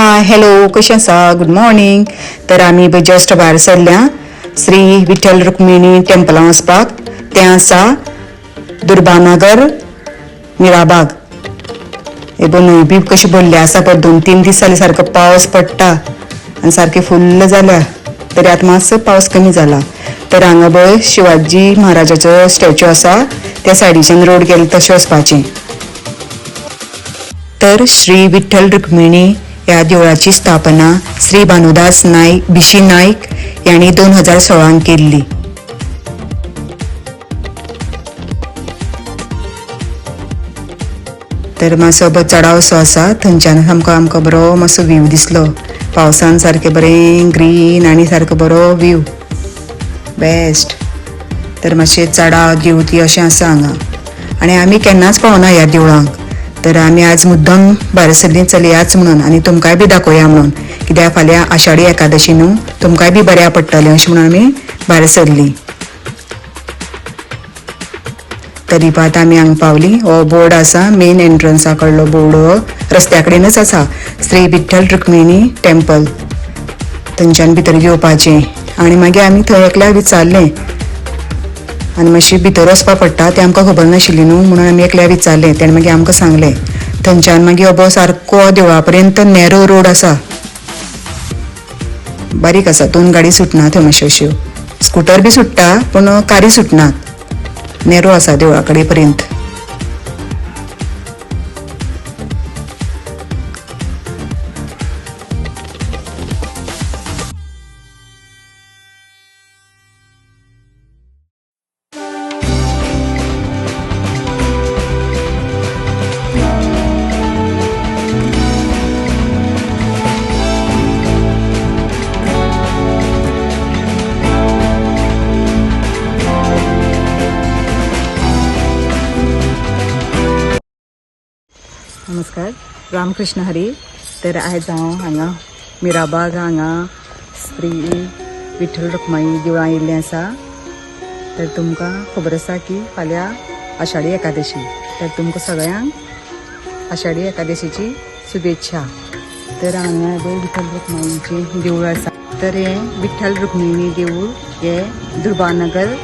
Hi hello कशें आसा? Good morning तर आमी पळय जस्ट भायर सरल्या. श्री विठ्ठल रुक्मिणी टेम्पलां वचपाक. तें आसा दुर्बानगर मिराबाग हे न्हंय बी कशी भरली? आसा पळय दोन तीन दीस जाले सारको पावस पडटा. आनी सारकें फुल्ल जाल्या. तरी आतां मातसो पावस कमी जाला तर हांगा पळय शिवाजी महाराजाचो स्टॅच्यू आसा. त्या सायडीच्यान रोड गेले तशें वचपाचें. तर श्री विठ्ठल रुक्मिणी या देवळाची स्थापना श्री भानुदास नाईक बिशी नाईक यांनी दोन हजार सोळान केल्ली तर मातसो चडाव असो आसा थंयच्यान आमकां आमकां बरो मातसो व्यू दिसलो. पावसान सारकें बरें ग्रीन आनी सारको बरो व्यू बेस्ट तर मातशें चडाव देवती अशें आसा हांगा. आनी आमी केन्नाच पावना ह्या देवळांक. तर आमी आज मुद्दम भायर सरली चलयाच म्हणून आनी तुमकांय बी दाखोवया म्हणून. कित्याक फाल्यां आषाढी एकादशी न्हू तुमकांय बी बऱ्या पडटलें अशें म्हणून आमी भायर सरली तरी पात आमी हांगा पावली हो बोर्ड आसा मेन एंट्रन्सा कडलो बोर्ड हो. रस्त्या कडेनच आसा श्री विठ्ठल रुक्मिणी टेम्पल थंयच्यान भितर येवपाचें. आनी मागीर आमी थंय एकल्याक विचारलें आनी मातशी भितर वचपा पडटा तें आमकां खबर नाशिल्ली न्हू म्हणून आमी एकल्या विचारलें. तेणें मागीर आमकां सांगलें थंयच्यान मागीर हो अबो सारको देवळा पर्यंत नॅरो रोड आसा. बारीक आसा दोन गाडी सुटना थंय मातश्यो अश्यो स्कुटर बी सुट्टा पूण कारी सुटनात. नेरो आसा देवळा कडेन पर्यंत नमस्कार. रामकृष्ण हरी. तर आयज हांव हांगा मिराबाग हांगा श्री विठ्ठल रुक्माई देवळां येयल्लें आसा. तर तुमकां खबर आसा की फाल्यां आषाढी एकादशी. तर तुमकां सगळ्यांक आषाढी एकादशीची शुभेच्छा. तर हांगा विठ्ठल रुक्माईचें देवूळ आसा. तर हें विठ्ठल रुक्मिणी देवूळ हें दुर्बानगर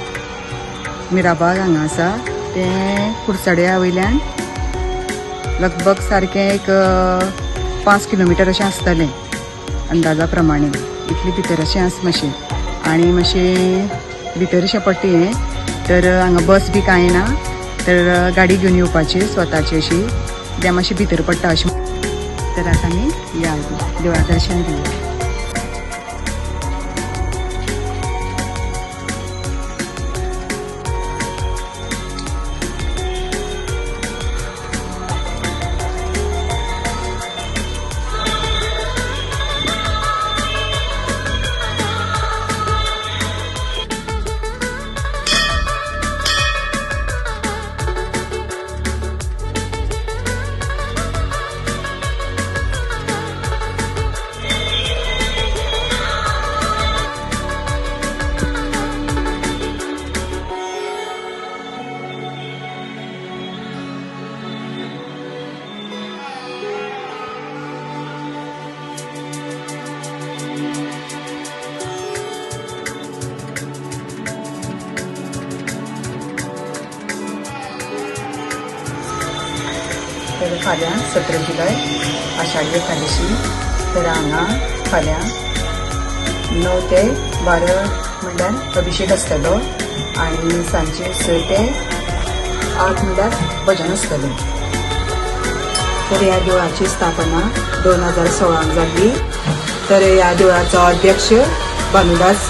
मिराबाग हांगा आसा. तें कुडचड्या वयल्यान लगभग सारकें एक पांच किलोमिटर अशें आसतलें अंदाजा प्रमाणे इतली भितर अशें आसा मातशें आनी मातशें भितर अशें पडटा हें तर हांगा बस बी कांय ना तर गाडी घेवन येवपाची स्वताची अशी. कित्याक मातशी भितर पडटा अशें. तर आतां आमी या देवळा दर्शन घेवया तर फाल्यां सतरा जुलय आषाढी एकादशी तर हांगा फाल्यां णव ते बारा म्हणल्यार अभिशेक आसतलो आनी सांजचे स ते आठ म्हणल्यार भजन आसतलें तर ह्या देवळाची स्थापना दोन हजार सोळाक जाल्ली तर ह्या देवळाचो अध्यक्ष भानुदास